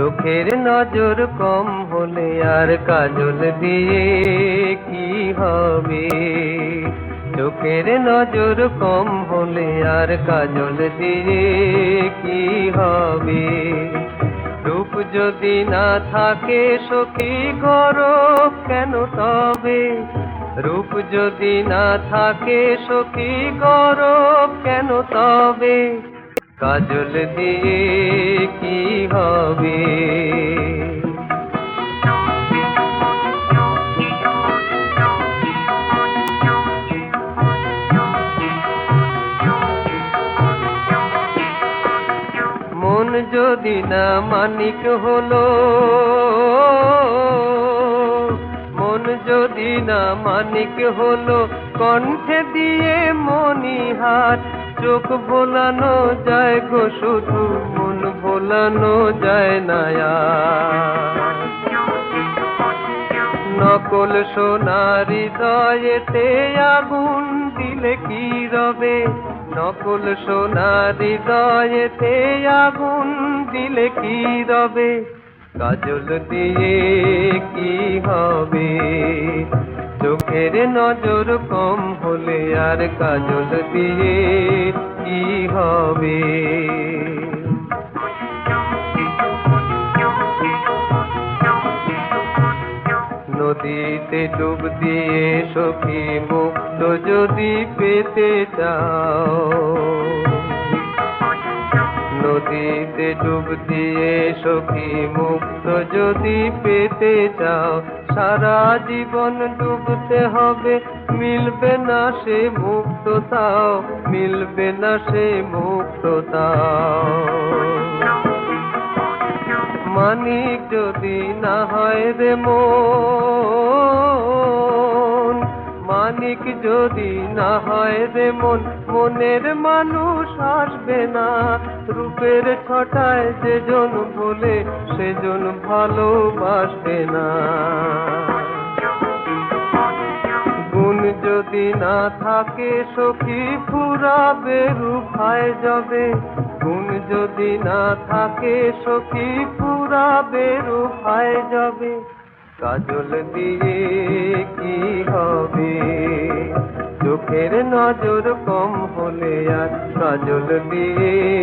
চোখের নজর কম হলে আর কাজল দিয়ে কি হবে? চোখের নজর কম হলে আর কাজল দিয়ে কি হবে? রূপ যদি না থাকে সখী গরব কেন তবে? রূপ যদি না থাকে সখী গরব কেন তবে? কাজল দিয়ে কি হবে? মন যদি না মানিক হলো, মন যদি না মানিক হলো, কণ্ঠে দিয়ে মনিহার চোখ ভোলানো যায় গো, শুধু মন ভোলানো যায় না নকল সোনার হৃদয়েতে আগুন দিলে কি রবে? নকল সোনার হৃদয়েতে আগুন দিলে কি রবে? কাজল দিয়ে কি হবে? চোখের নজর কম হলে আর কাজল দিয়ে কি হবে? নদীতে ডুব দিয়ে সখী মুক্ত যদি পেতে চাও নদীতে ডুব দিয়ে সখী মুক্ত যদি পেতে চাও? সারা জীবন ডুবতে হবে, মিলবে না সে মুক্ততাও, মিলবে না সে মুক্ততাও। মানিক যদি না হয় রে মন মানিক যদি না হয় রে মন, মনের মানুষ আসবে না। রূপের ছটায় যেজন বলে সেজন ভালোবাসবে না। গুণ যদি না থাকে সখী ফুরাবে রূপায় যাবে। গুণ যদি না থাকে সখী ফুরাবে রূপায় যাবে। কাজল দিয়ে কি হবে? চোখের নজর কম হলে আর সজল দিয়ে